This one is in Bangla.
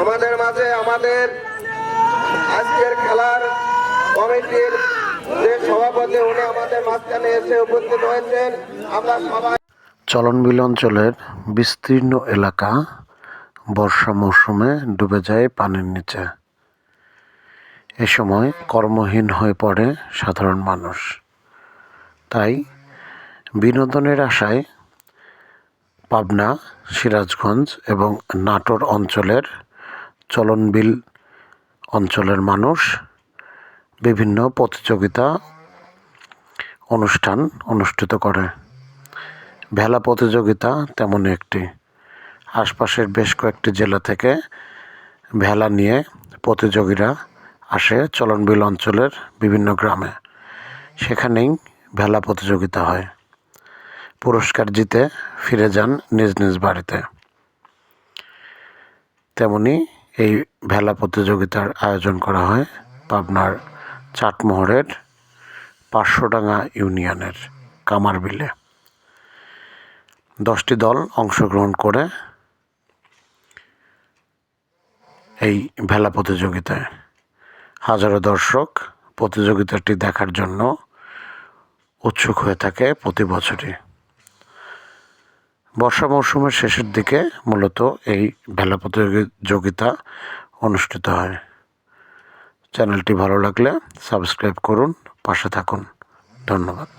আমাদের মাঝে আমাদের আজকের খেলার কমিটির যে সভাপতি, উনি আমাদের মাঝখানে এসে উপস্থিত হয়েছেন। আমরা সবাই চলনবিল অঞ্চলের বিস্তীর্ণ এলাকা বর্ষা মৌসুমে ডুবে যায় পানির নিচে। এ সময় কর্মহীন হয়ে পড়ে সাধারণ মানুষ। তাই বিনোদনের আশায় পাবনা, সিরাজগঞ্জ এবং নাটোর অঞ্চলের চলনবিল অঞ্চলের মানুষ বিভিন্ন প্রতিযোগিতা, অনুষ্ঠান অনুষ্ঠিত করে। ভেলা প্রতিযোগিতা তেমন একটি। আশপাশের বেশ কয়েকটি জেলা থেকে ভেলা নিয়ে প্রতিযোগীরা আসে চলনবিল অঞ্চলের বিভিন্ন গ্রামে। সেখানেই ভেলা প্রতিযোগিতা হয়। পুরস্কার জিতে ফিরে যান নিজ নিজ বাড়িতে। তেমনি এই ভেলা প্রতিযোগিতার আয়োজন করা হয় পাবনার চাটমোহরের পাঁচশোডাঙ্গা ইউনিয়নের কামারবিলে। দশটি দল অংশগ্রহণ করে এই ভেলা প্রতিযোগিতায়। হাজারো দর্শক প্রতিযোগিতাটি দেখার জন্য উৎসুক হয়ে থাকে প্রতি বছরই। বর্ষা মৌসুমের শেষের দিকে মূলত এই ভেলা প্রতিযোগিতা অনুষ্ঠিত হয়। চ্যানেলটি ভালো লাগলে সাবস্ক্রাইব করুন, পাশে থাকুন। ধন্যবাদ।